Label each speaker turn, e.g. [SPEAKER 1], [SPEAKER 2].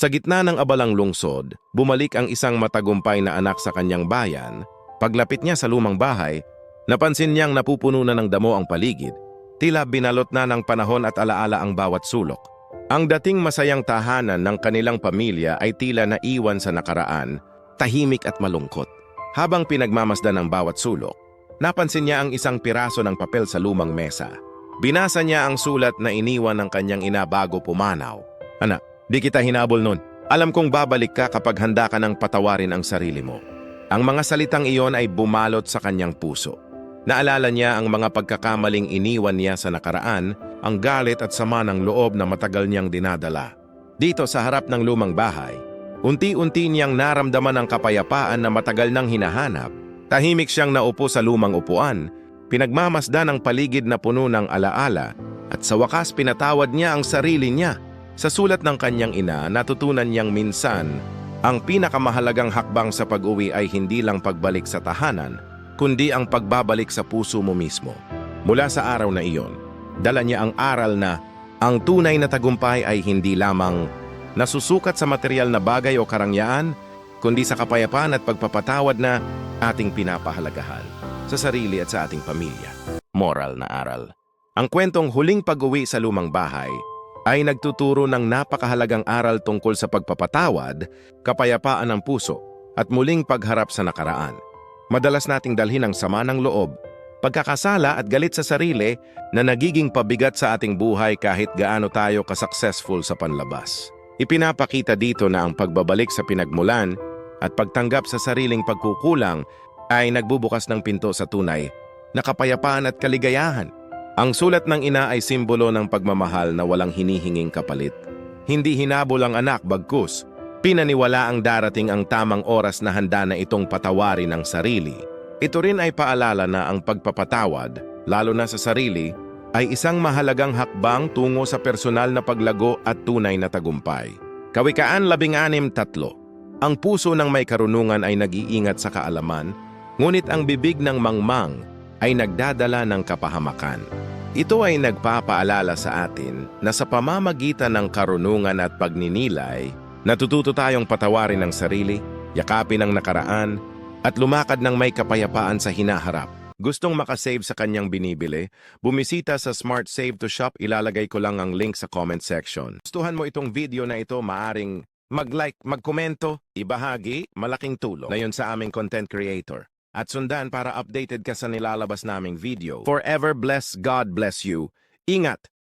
[SPEAKER 1] Sa gitna ng abalang lungsod, bumalik ang isang matagumpay na anak sa kanyang bayan. Paglapit niya sa lumang bahay, napansin niyang napupuno na ng damo ang paligid. Tila binalot na ng panahon at alaala ang bawat sulok. Ang dating masayang tahanan ng kanilang pamilya ay tila naiwan sa nakaraan, tahimik at malungkot. Habang pinagmamasdan ang bawat sulok, napansin niya ang isang piraso ng papel sa lumang mesa. Binasa niya ang sulat na iniwan ng kanyang ina bago pumanaw. Anak, di kita hinabol nun. Alam kong babalik ka kapag handa ka ng patawarin ang sarili mo. Ang mga salitang iyon ay bumalot sa kanyang puso. Naalala niya ang mga pagkakamaling iniwan niya sa nakaraan, ang galit at sama ng loob na matagal niyang dinadala. Dito sa harap ng lumang bahay, unti-unti niyang naramdaman ang kapayapaan na matagal nang hinahanap. Tahimik siyang naupo sa lumang upuan, pinagmamasdan ang paligid na puno ng alaala, at sa wakas pinatawad niya ang sarili niya. Sa sulat ng kanyang ina, natutunan niyang minsan, ang pinakamahalagang hakbang sa pag-uwi ay hindi lang pagbalik sa tahanan, kundi ang pagbabalik sa puso mo mismo. Mula sa araw na iyon, dala niya ang aral na ang tunay na tagumpay ay hindi lamang nasusukat sa material na bagay o karangyaan, kundi sa kapayapaan at pagpapatawad na ating pinapahalagahan sa sarili at sa ating pamilya. Moral na aral. Ang kwentong huling pag-uwi sa lumang bahay ay nagtuturo ng napakahalagang aral tungkol sa pagpapatawad, kapayapaan ng puso, at muling pagharap sa nakaraan. Madalas nating dalhin ang sama ng loob, pagkakasala at galit sa sarili na nagiging pabigat sa ating buhay kahit gaano tayo ka-successful sa panlabas. Ipinapakita dito na ang pagbabalik sa pinagmulan at pagtanggap sa sariling pagkukulang ay nagbubukas ng pinto sa tunay na kapayapaan at kaligayahan. Ang sulat ng ina ay simbolo ng pagmamahal na walang hinihinging kapalit. Hindi hinabol ang anak bagkus, pinaniwala ang darating ang tamang oras na handa na itong patawarin ang sarili. Ito rin ay paalala na ang pagpapatawad, lalo na sa sarili, ay isang mahalagang hakbang tungo sa personal na paglago at tunay na tagumpay. Kawikaan 16.3 Ang puso ng may karunungan ay nag-iingat sa kaalaman, ngunit ang bibig ng mangmang ay nagdadala ng kapahamakan. Ito ay nagpapaalala sa atin na sa pamamagitan ng karunungan at pagninilay, natututo tayong patawarin ang sarili, yakapin ang nakaraan, at lumakad ng may kapayapaan sa hinaharap. Gustong makasave sa kanyang binibili? Bumisita sa Smart Save to Shop, ilalagay ko lang ang link sa comment section. Gustuhan mo itong video na ito, maaring mag-like, magkomento, ibahagi, malaking tulong na sa aming content creator. At sundan para updated ka sa nilalabas naming video. Forever bless God bless you. Ingat!